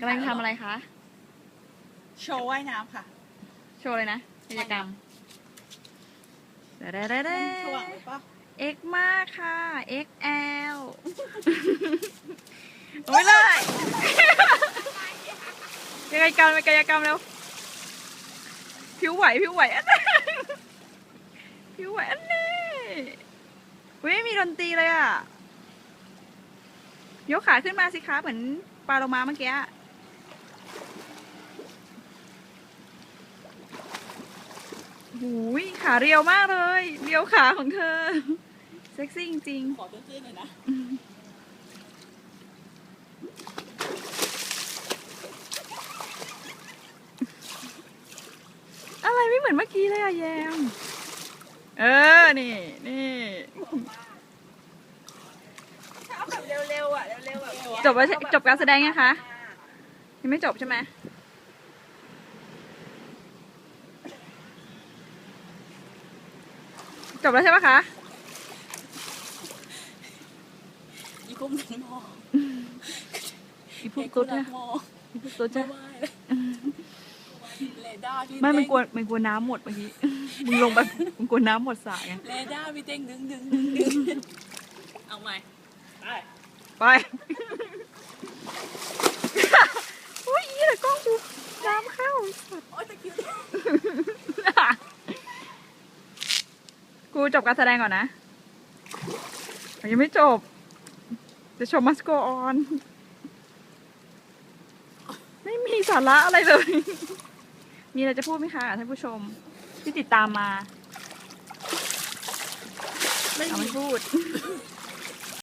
กำลังทำอะไรคะ โชว์ว่ายน้ำค่ะโชว์เลยนะกิจกรรมเด้เด้เด้เด้สว่างเลยปะเอ็กมากค่ะ XL โอ้ยเลยยังไงกรรมเป็นกายกรรมแล้ว ผิวไหวผิวไหวอันนี้ผิวไหวอันนี้เฮ้ยมีดนตรีเลยอะ ยกขาขึ้นมาสิคะเหมือนปลาโลมาเมื่อกี้อะหูยขาเรียวมากเลย เรียวขาของเธอ เซ็กซี่จริงขอตื้นๆหน่อยนะๆอะไรไม่เหมือนเมื่อกี้เลยอะแยม เออ นี่ นี่ เอาแบบเร็วๆอะ เร็วๆแบบ จบแล้วใช่จบการแสดงยังคะยังไม่จบใช่ไหมจบแล้วใช่ปะคะอีกุ้มหนังมองอีพวกตุ๊ดหนันะงมองอีพวกตุ๊ดไม่จ้ะไหวเลยเรดาร์พี่ไม่มันเต้งกลัวมันกลัวน้ำหมดเมื่อกี้มึงลงไปมึงกลัวน้ำหมดสระไงเรดาร์พี่เต้งดึงดึงดึงดึงเอาใหม่ไป ไปอุ้ยอีแต่กล้องกูน้ำเข้าสัตว์โอ๊ยตะคริวกูจบการแสดงก่อนนะยังไม่จบ จะชมมัสโกออน ไม่มีสาระอะไรเลย มีอะไรจะพูดไหมคะท่านผู้ชม ที่ติดตามมา ไม่เอามีไม่พูด